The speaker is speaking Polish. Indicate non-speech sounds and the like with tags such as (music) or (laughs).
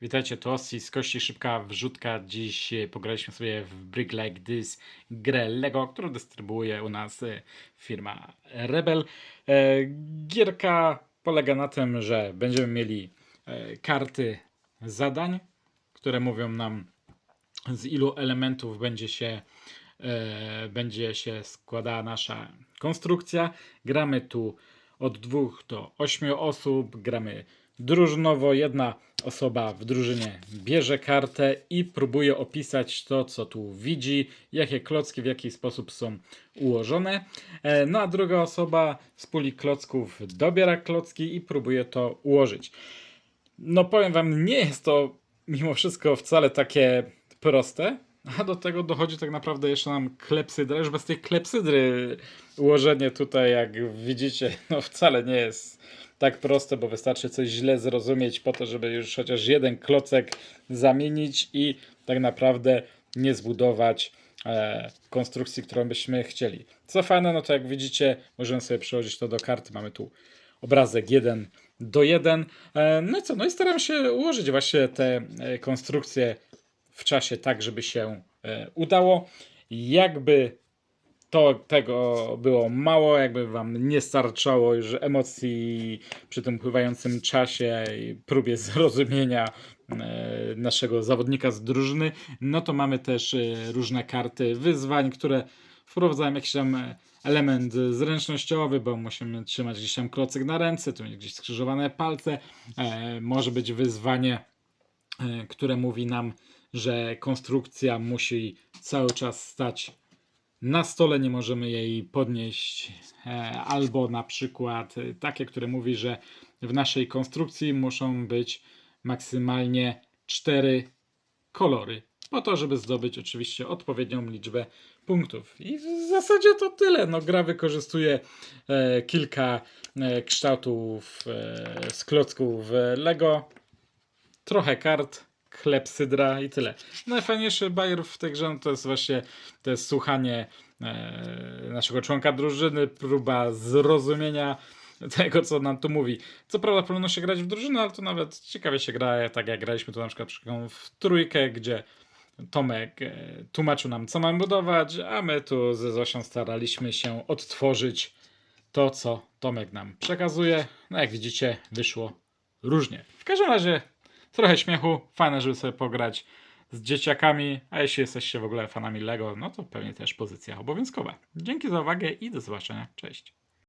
Witajcie, to Ossi z Kości Szybka Wrzutka. Dziś e, pograliśmy sobie w Brick Like This grę Lego, którą dystrybuuje u nas e, firma Rebel. E, Gierka polega na tym, że będziemy mieli karty zadań, które mówią nam z ilu elementów będzie się, będzie się składała nasza konstrukcja. Gramy tu od dwóch do ośmiu osób, gramy drużynowo. Jedna osoba w drużynie bierze kartę i próbuje opisać to, co tu widzi, jakie klocki w jaki sposób są ułożone. E, No a druga osoba z puli klocków dobiera klocki i próbuje to ułożyć. No powiem wam, nie jest to mimo wszystko wcale takie proste. A do tego dochodzi tak naprawdę jeszcze nam klepsydra. Już bez tej klepsydry ułożenie tutaj, jak widzicie, (laughs) no wcale nie jest tak proste, bo wystarczy coś źle zrozumieć po to, żeby już chociaż jeden klocek zamienić i tak naprawdę nie zbudować e, konstrukcji, którą byśmy chcieli. Co fajne, no to jak widzicie, możemy sobie przełożyć to do karty. Mamy tu obrazek 1 do 1. E, no i co? No i staram się ułożyć właśnie te e, konstrukcje w czasie tak, żeby się udało. Jakby to tego było mało, jakby wam nie starczało już emocji przy tym pływającym czasie i próbie (laughs) zrozumienia e, naszego zawodnika z drużyny, no to mamy też e, różne karty wyzwań, które wprowadzają jakiś tam element zręcznościowy, bo musimy trzymać gdzieś tam klocek na ręce, tu mieć gdzieś skrzyżowane palce, e, może być wyzwanie które mówi nam, że konstrukcja musi cały czas stać na stole, nie możemy jej podnieść, e, albo na przykład e, takie, które mówi, że w naszej konstrukcji muszą być maksymalnie cztery kolory, po to, żeby zdobyć oczywiście odpowiednią liczbę punktów. I w zasadzie to tyle. No, gra wykorzystuje e, kilka e, kształtów e, z klocków e, Lego, trochę kart, klepsydra i tyle. Najfajniejszy bajer w tej grze no to jest właśnie to jest słuchanie e, naszego członka drużyny, próba zrozumienia tego, co nam tu mówi. Co prawda powinno się grać w drużynę, ale to nawet ciekawie się gra, tak jak graliśmy tu na przykład przykład w trójkę, gdzie Tomek e, tłumaczył nam, co mamy budować, a my tu ze Zosią staraliśmy się odtworzyć to, co Tomek nam przekazuje. No jak widzicie, wyszło różnie. W każdym razie trochę śmiechu, fajne, żeby sobie pograć z dzieciakami, a jeśli jesteście w ogóle fanami Lego, no to pewnie też pozycja obowiązkowa. Dzięki za uwagę i do zobaczenia. Cześć.